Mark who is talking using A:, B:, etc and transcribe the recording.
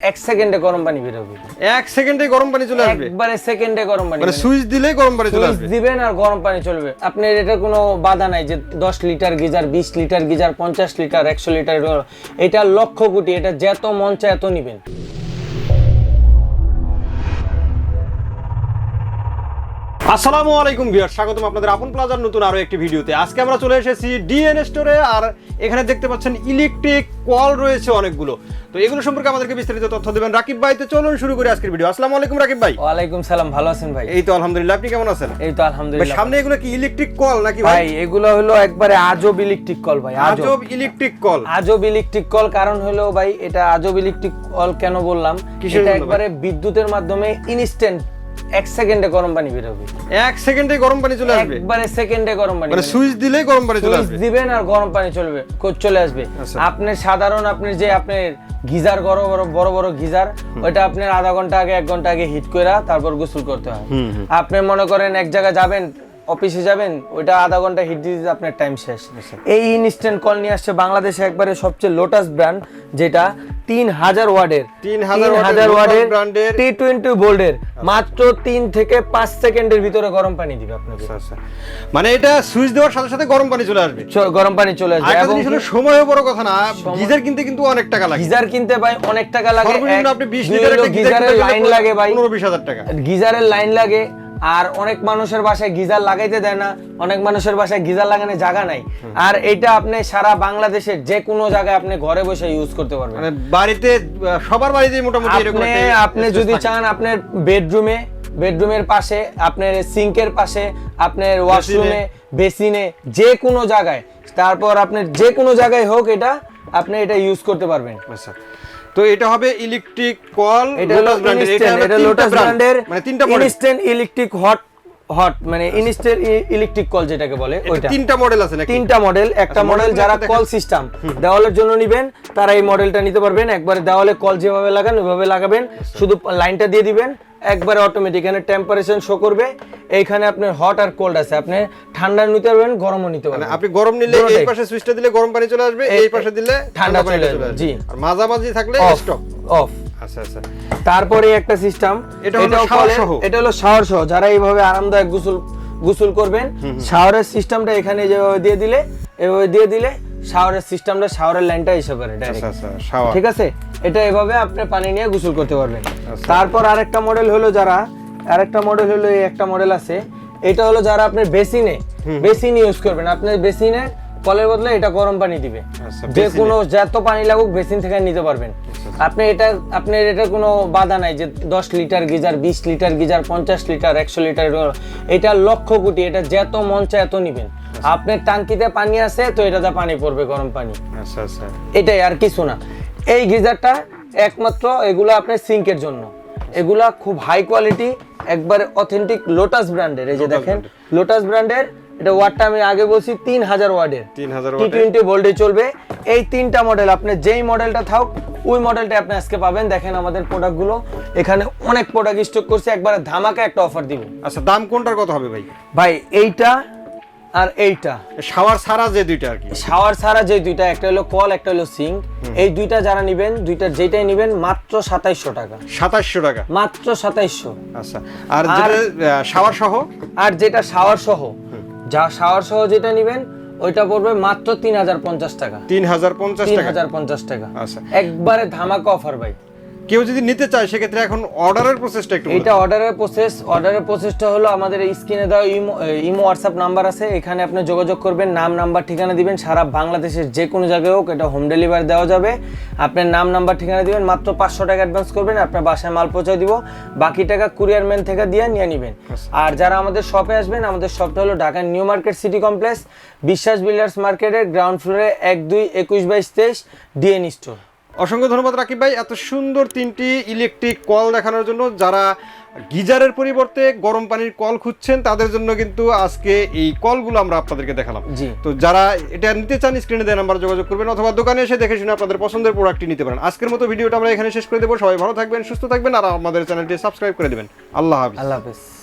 A: এক সেকেন্ডে গরম পানি বেরোবে
B: এক সেকেন্ডে গরম পানি চলে আসবে?
A: একবারে সেকেন্ডে গরম পানি
B: মানে সুইচ দিলেই গরম পানি চলে আসবে?
A: দিবেন আর গরম পানি চলবে। আপনার এটা কোনো বাধা নাই যে দশ লিটার গিজার বিশ লিটার গিজার পঞ্চাশ লিটার একশো লিটার এটা লক্ষ কোটি এটা যত মন চায় এত নিবেন।
B: আসসালামু আলাইকুম ভিউয়ার স্বাগতম আপনাদের আপন প্লাজার নতুন আরও একটি ভিডিওতে। আজকে আমরা চলে এসেছি ডিএন স্টোরে আর এখানে দেখতে পাচ্ছেন ইলেকট্রিক কল রয়েছে অনেকগুলো। তো এগুলো সম্পর্কে আমাদেরকে বিস্তারিত তথ্য দেবেন রাকিব ভাই। তো চলুন শুরু করি আজকের ভিডিও। আসসালামু আলাইকুম রাকিব ভাই।
A: ওয়ালাইকুম সালাম ভালো আছেন ভাই?
B: এই তো আলহামদুলিল্লাহ আপনি কেমন আছেন?
A: এই তো আলহামদুলিল্লাহ।
B: সামনে এগুলো কি ইলেকট্রিক কল নাকি ভাই?
A: ভাই এগুলো হলো একবারে আজব ইলেকট্রিক কল ভাই আজব।
B: ইলেকট্রিক কল
A: আজব ইলেকট্রিক কল কারণ হলো ভাই এটা আজব ইলেকট্রিক কল কেন বললাম? এটা একবারে বিদ্যুতের মাধ্যমে ইনস্ট্যান্ট এক সেকেন্ডে গরম পানি বেরোবে
B: এক সেকেন্ডে গরম পানি চলে আসবে?
A: একবারে সেকেন্ডে গরম পানি
B: মানে সুইচ দিলেই গরম পানি চলে আসবে?
A: দিবেন আর গরম পানি চলবে চলে আসবে। আপনি সাধারণ আপনি যে আপনার গিজার বড় বড় বড় বড় গিজার ওটা আপনার আধা ঘণ্টা আগে এক ঘণ্টা আগে হিট করে তারপর গোসল করতে হয়। আপনি মনে করেন এক জায়গায় যাবেন অফিসে যাবেন ওইটা আধা ঘণ্টা হিট দিতে আপনার টাইম শেষ। এই ইনস্ট্যান্ট কল নিয়ে আসছে বাংলাদেশে একবারে সবচেয়ে লোটাস ব্র্যান্ড যেটা তিন হাজার ওয়ার্ডের
B: 3000 ওয়াটের
A: ওয়ার্ডের
B: brand-এর
A: টি টোয়েন্টি ভোল্টের মাত্র তিন থেকে পাঁচ সেকেন্ডের ভিতরে গরম পানি দিবে আপনাকে।
B: আচ্ছা, আচ্ছা। মানে এটা সুইচ দেওয়ার সাথে সাথে গরম পানি চলে আসবে।
A: গরম পানি চলে আসবে এবং
B: সময়ও বড় কথা না গিজার কিনতে কিন্তু অনেক টাকা লাগে।
A: গিজার কিনতে ভাই অনেক টাকা লাগে।
B: আপনি 20
A: দুই
B: লিটার একটা
A: গিজারের লাইন লাগে ভাই।
B: 15 20 হাজার টাকা।
A: গিজারের লাইন লাগে। আর অনেক মানুষের বাসায় গিজার লাগাইতে দেয় না অনেক মানুষের বাসায় গিজার লাগানোর জায়গা নাই। আর এটা আপনি সারা বাংলাদেশের যে কোনো জায়গায় আপনি ঘরে বসে ইউজ করতে পারবেন।
B: মানে বাড়িতে সবার বাড়িতেই মোটামুটি এরকম
A: আপনি যদি চান আপনার বেডরুমে বেডরুমের পাশে আপনার সিঙ্কের পাশে আপনার ওয়াশরুমে বেসিনে যে কোনো জায়গায় তারপর আপনার যে কোনো জায়গায় হোক এটা আপনি এটা ইউজ করতে পারবেন।
B: আচ্ছা। তো এটা হবে ইলেকট্রিক কল
A: এটা লোটাস ব্র্যান্ডের
B: মানে তিনটা
A: ইনস্ট্যান্ট ইলেকট্রিক হট হট মানে ইনস্ট্যান্ট ইলেকট্রিক কল যেটাকে বলে ওইটা।
B: তিনটা মডেল আছে নাকি?
A: তিনটা মডেল একটা
B: আচ্ছা,
A: মডেল যারা কল সিস্টেম দেওয়ালের জন্য নিবেন তারা এই মডেলটা নিতে পারবেন। একবারে দেওয়ালে কল যেভাবে লাগান ওইভাবে লাগাবেন।
B: আচ্ছা।
A: শুধু লাইনটা দিয়ে দিবেন একবারে অটোমেটিক এখানে টেম্পারেচার শো করবে এইখানে আপনার হট আর কোল্ড আছে আপনি ঠান্ডা নিতে পারবেন গরমও নিতে
B: মানে
A: পারবেন।
B: আপনি গরম নিলে এই পাশে সুইচটা দিলে গরম পানি চলে আসবে এই পাশে দিলে
A: ঠান্ডা
B: পানি
A: চলে আসবে, জি।
B: আর মাঝামাঝি থাকলে স্টপ
A: অফ
B: আচ্ছা আচ্ছা।
A: তারপরে একটা সিস্টেম
B: এটা হলো shower সহ।
A: এটা হলো শাওয়ার সহ যারা এইভাবে আরামদায়ক গোসল গোসল করবেন শাওয়ারের সিস্টেমটা এখানে যেভাবে দিয়ে দিলে এভাবে দিয়ে দিলে শাওয়ারের সিস্টেমটা শাওয়ারের লাইনটা এসে পারে
B: আচ্ছা
A: ডাইরেক্ট
B: আচ্ছা
A: ঠিক আছে? এটা এভাবে আপনি পানি নিয়ে গোসল করতে পারবেন।
B: আচ্ছা।
A: তারপর আরেকটা মডেল হলো যারা আরেকটা মডেল হলো এই একটা মডেল আছে। এটা হলো যারা আপনার বেসিনে বেসিন ইউজ করবেন। আপনার বেসিনে কলের বদলে এটা গরম পানি দিবে।
B: আচ্ছা,
A: যে কোনো যত পানি লাগুক বেসিন থেকে নিতে পারবেন। আপনি এটা আপনার এটা কোনো বাধা নাই যে দশ লিটার গিজার বিশ লিটার গিজার পঞ্চাশ লিটার একশো লিটার এটা লক্ষ কোটি এটা যত মন চায় এত নিবেন। আপনার টাঙ্কিতে পানি আছে তো এটাতে পানি পড়বে গরম পানি।
B: আচ্ছা আচ্ছা
A: এটাই আর কিছু না। এই গিজারটা একমাত্র এগুলো আপনার সিঙ্কের জন্য। এগুলা খুব হাই কোয়ালিটি একবারে অথেন্টিক লোটাস ব্র্যান্ডের এই যে দেখেন লোটাস ব্র্যান্ডের এটা ওয়াটটা আমি আগে বলছি তিন হাজার ওয়ার্ডের
B: 3000
A: টি টোয়েন্টি ভোল্টে চলবে। এই তিনটা মডেল আপনি যেই মডেলটা থাক ওই মডেলটা আপনি আজকে পাবেন। দেখেন আমাদের প্রোডাক্টগুলো এখানে অনেক প্রোডাক্ট স্টক করছে। একবারে ধামাকা একটা অফার দিব।
B: আচ্ছা দাম কোনটার কথা হবে ভাই?
A: ভাই এইটা আর এইটা।
B: শাওয়ার ছাড়া যে দুইটা আর কি।
A: শাওয়ার ছাড়া যে দুইটা একটা হলো কল একটা হলো সিঙ্ক এই দুইটা যারা নেবেন দুইটা যেটাই নেবেন মাত্র সাতাইশশো টাকা।
B: সাতাশশো টাকা।
A: মাত্র সাতাইশশো।
B: আচ্ছা আর যেটা শাওয়ার সহ?
A: আর যেটা শাওয়ার সহ যা শাওয়ার সহ যেটা নেবেন ওইটা পড়বে মাত্র তিন হাজার পঞ্চাশ টাকা।
B: তিন হাজার পঞ্চাশ টাকা? আচ্ছা।
A: একবারে ধামাকা অফার ভাই।
B: কেউ যদি নিতে চায় সেক্ষেত্রে এখন অর্ডারের প্রসেসটা একটু
A: এটা অর্ডারের প্রসেস অর্ডারের প্রসেসটা হলো আমাদের স্ক্রিনে দেওয়া ইমো ইমো হোয়াটসঅ্যাপ নাম্বার আছে। এখানে আপনি যোগাযোগ করবেন নাম নাম্বার ঠিকানা দিবেন। সারা বাংলাদেশের যে কোনো জায়গায় হোক এটা হোম ডেলিভারি দেওয়া যাবে। আপনার নাম নাম্বার ঠিকানা দিবেন। মাত্র পাঁচশো টাকা অ্যাডভান্স করবেন আপনার বাসায় মাল পৌঁছে দিব। বাকি টাকা কুরিয়ার ম্যান থেকে দিয়ে নিয়ে নেবেন। আর যারা আমাদের শপে আসবেন আমাদের শপটা হলো Dhaka New Market City Complex Biswas Builders মার্কেটের গ্রাউন্ড ফ্লোরে এক দুই একুশ বাইশ তেইশ ডিএন স্টোর
B: অসংখ্য ধন্যবাদ রাকিব ভাই। এত সুন্দর তিনটি ইলেকট্রিক কল দেখানোর জন্য যারা গিজারের পরিবর্তে গরম পানির কল খুঁজছেন তাদের জন্য কিন্তু আজকে এই কলগুলো আমরা আপনাদেরকে দেখালাম। তো যারা এটা নিতে চান স্ক্রিনে দেওয়া নাম্বার যোগাযোগ করবেন অথবা দোকানে এসে দেখে শুনে আপনাদের পছন্দের প্রোডাক্টটি নিতে পারেন। আজকের মতো ভিডিওটা আমরা এখানে শেষ করে দেবো। সবাই ভালো থাকবেন সুস্থ থাকবেন আর আমাদের চ্যানেলটি সাবস্ক্রাইব করে দেবেন। আল্লাহ হাফিজ।
A: আল্লাহ হাফেজ।